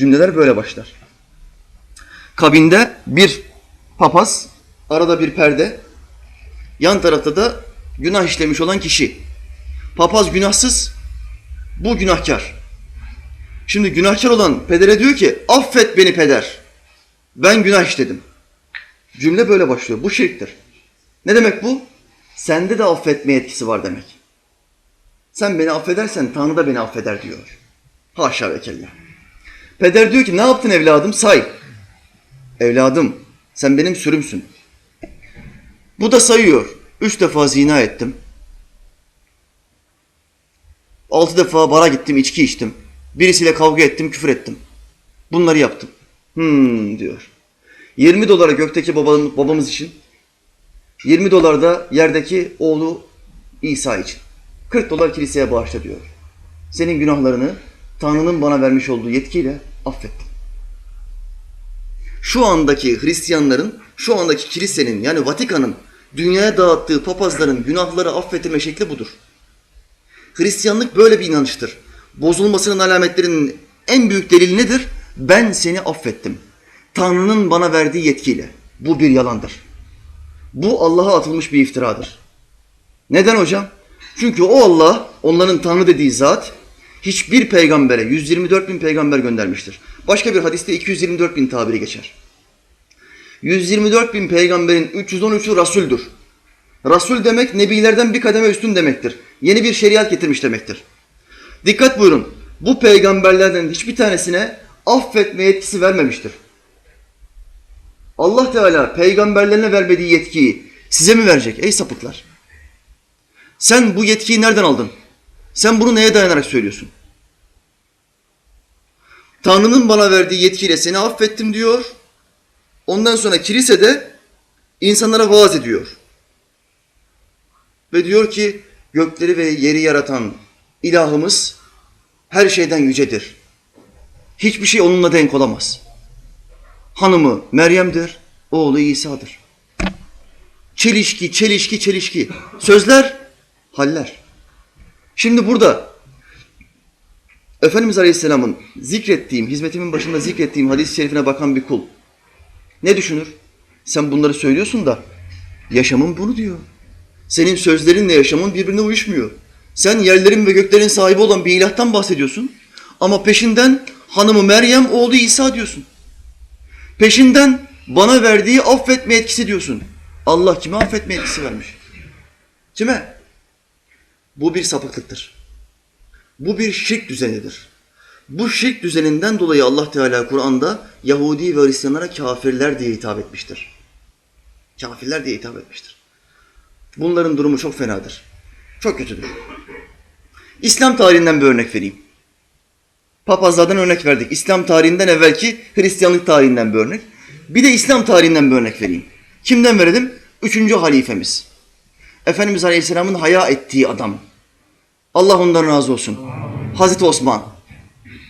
Cümleler böyle başlar. Kabinde bir papaz, arada bir perde, yan tarafta da günah işlemiş olan kişi. Papaz günahsız, bu günahkar. Şimdi günahkar olan pedere diyor ki affet beni peder. Ben günah işledim. Cümle böyle başlıyor. Bu şirktir. Ne demek bu? Sende de affetme etkisi var demek. Sen beni affedersen Tanrı da beni affeder diyor. Haşa ve kella. Peder diyor ki ne yaptın evladım say. Evladım sen benim sürümsün. Bu da sayıyor. Üç defa zina ettim. Altı defa bara gittim, içki içtim. Birisiyle kavga ettim, küfür ettim. Bunları yaptım. Hmm diyor. 20 dolara gökteki babam, babamız için, 20 dolar da yerdeki oğlu İsa için. 40 dolar kiliseye bağışla diyor. Senin günahlarını Tanrı'nın bana vermiş olduğu yetkiyle affettim. Şu andaki Hristiyanların, şu andaki kilisenin yani Vatikan'ın dünyaya dağıttığı papazların günahları affettirme şekli budur. Hristiyanlık böyle bir inanıştır. Bozulmasının alametlerinin en büyük delili nedir? Ben seni affettim. Tanrı'nın bana verdiği yetkiyle. Bu bir yalandır. Bu Allah'a atılmış bir iftiradır. Neden hocam? Çünkü o Allah, onların Tanrı dediği zat, hiçbir peygambere 124 bin peygamber göndermiştir. Başka bir hadiste 224 bin tabiri geçer. 124 bin peygamberin 313'ü Rasuldür. Rasul demek nebilerden bir kademe üstün demektir. Yeni bir şeriat getirmiş demektir. Dikkat buyurun. Bu peygamberlerden hiçbir tanesine affetme yetkisi vermemiştir. Allah Teala peygamberlerine vermediği yetkiyi size mi verecek ey sapıklar? Sen bu yetkiyi nereden aldın? Sen bunu neye dayanarak söylüyorsun? Tanrı'nın bana verdiği yetkiyle seni affettim diyor. Ondan sonra kilisede insanlara vaaz ediyor. Ve diyor ki gökleri ve yeri yaratan ilahımız her şeyden yücedir. Hiçbir şey onunla denk olamaz. Hanımı Meryem'dir, oğlu İsa'dır. Çelişki, çelişki, çelişki. Sözler, haller. Şimdi burada Efendimiz Aleyhisselam'ın zikrettiğim, hizmetimin başında zikrettiğim hadis-i şerifine bakan bir kul ne düşünür? Sen bunları söylüyorsun da yaşamın bunu diyor. Senin sözlerinle yaşamın birbirine uyuşmuyor. Sen yerlerin ve göklerin sahibi olan bir ilahtan bahsediyorsun. Ama peşinden hanımı Meryem, oğlu İsa diyorsun. Peşinden bana verdiği affetme etkisi diyorsun. Allah kime affetme etkisi vermiş? Kime? Bu bir sapıklıktır. Bu bir şirk düzenidir. Bu şirk düzeninden dolayı Allah Teala Kur'an'da Yahudi ve Hristiyanlara kafirler diye hitap etmiştir. Kafirler diye hitap etmiştir. Bunların durumu çok fenadır. Çok kötüdür. İslam tarihinden bir örnek vereyim. Papazlardan örnek verdik. İslam tarihinden evvelki Hristiyanlık tarihinden bir örnek. Bir de İslam tarihinden bir örnek vereyim. Kimden verelim? Üçüncü halifemiz. Efendimiz Aleyhisselam'ın haya ettiği adam. Allah ondan razı olsun. Hazreti Osman.